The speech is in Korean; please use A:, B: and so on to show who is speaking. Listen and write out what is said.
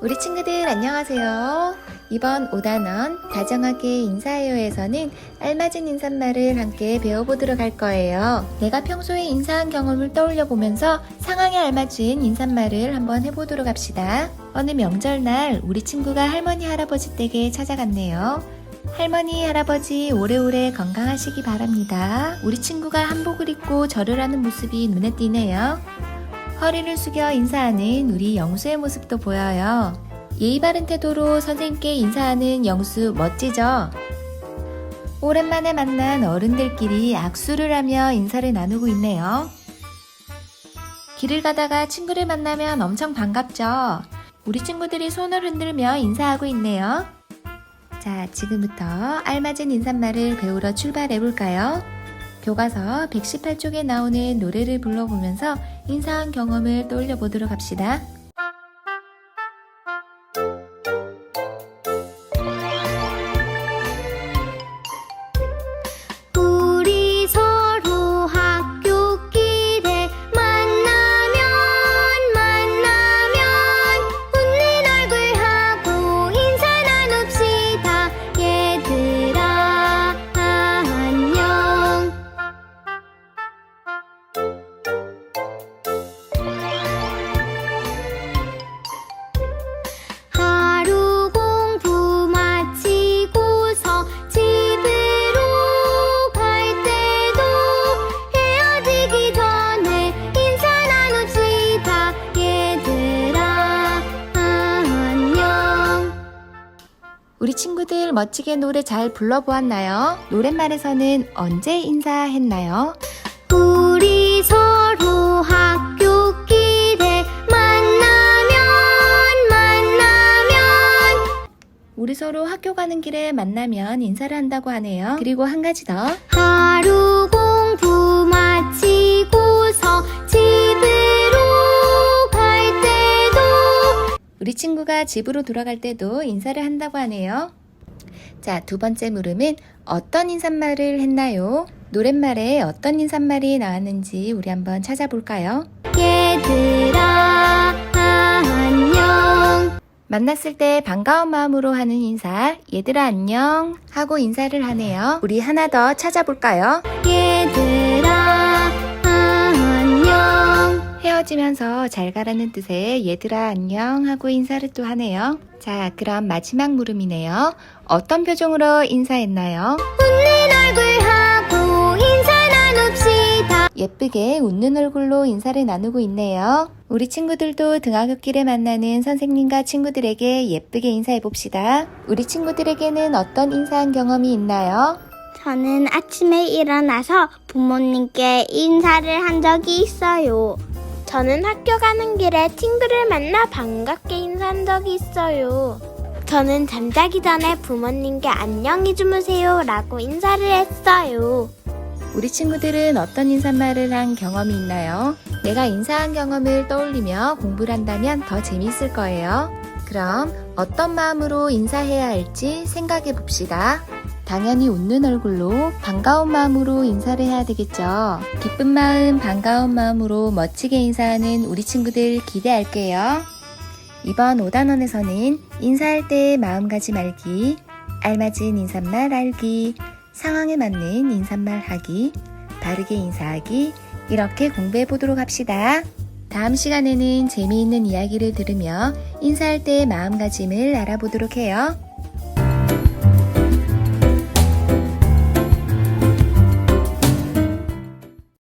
A: 우리 친구들 안녕하세요. 이번 5단원 다정하게 인사해요에서는 알맞은 인사말을 함께 배워보도록 할 거예요. 내가 평소에 인사한 경험을 떠올려 보면서 상황에 알맞은 인사말을 한번 해보도록 합시다. 어느 명절날 우리 친구가 할머니 할아버지 댁에 찾아갔네요. 할머니 할아버지 오래오래 건강하시기 바랍니다. 우리 친구가 한복을 입고 절을 하는 모습이 눈에 띄네요. 허리를 숙여 인사하는 우리 영수의 모습도 보여요. 예의 바른 태도로 선생님께 인사하는 영수 멋지죠? 오랜만에 만난 어른들끼리 악수를 하며 인사를 나누고 있네요. 길을 가다가 친구를 만나면 엄청 반갑죠? 우리 친구들이 손을 흔들며 인사하고 있네요. 자, 지금부터 알맞은 인사말을 배우러 출발해 볼까요? 교과서 118쪽에 나오는 노래를 불러보면서 인사한 경험을 떠올려 보도록 합시다.
B: 우리
A: 친구들 멋지게 노래 잘 불러보았나요? 노랫말에서는 언제 인사했나요?
B: 우리 서로 학교 길에 만나면 만나면
A: 우리 서로 학교 가는 길에 만나면 인사를 한다고 하네요. 그리고 한 가지 더.
B: 하루 공부 마
A: 친구가 집으로 돌아갈 때도 인사를 한다고 하네요. 자, 두 번째 물음은 어떤 인사말을 했나요? 노랫말에 어떤 인사말이 나왔는지 우리 한번 찾아볼까요?
B: 얘들아 안녕
A: 만났을 때 반가운 마음으로 하는 인사, 얘들아 안녕 하고 인사를 하네요. 우리 하나 더 찾아볼까요?
B: 얘들
A: 헤어지면서 잘 가라는 뜻의 얘들아 안녕 하고 인사를 또 하네요. 자, 그럼 마지막 물음이네요. 어떤 표정으로 인사했나요?
B: 웃는 얼굴 하고 인사 나눕시다
A: 예쁘게 웃는 얼굴로 인사를 나누고 있네요. 우리 친구들도 등하굣길에 만나는 선생님과 친구들에게 예쁘게 인사해 봅시다. 우리 친구들에게는 어떤 인사한 경험이 있나요?
B: 저는 아침에 일어나서 부모님께 인사를 한 적이 있어요. 저는 학교 가는 길에 친구를 만나 반갑게 인사한 적이 있어요. 저는 잠자기 전에 부모님께 안녕히 주무세요 라고 인사를 했어요.
A: 우리 친구들은 어떤 인사말을 한 경험이 있나요? 내가 인사한 경험을 떠올리며 공부를 한다면 더 재미있을 거예요. 그럼 어떤 마음으로 인사해야 할지 생각해 봅시다. 당연히 웃는 얼굴로 반가운 마음으로 인사를 해야 되겠죠. 기쁜 마음, 반가운 마음으로 멋지게 인사하는 우리 친구들 기대할게요. 이번 5단원에서는 인사할 때 마음가짐 알기, 알맞은 인사말 알기, 상황에 맞는 인사말 하기, 바르게 인사하기, 이렇게 공부해 보도록 합시다. 다음 시간에는 재미있는 이야기를 들으며 인사할 때의 마음가짐을 알아보도록 해요.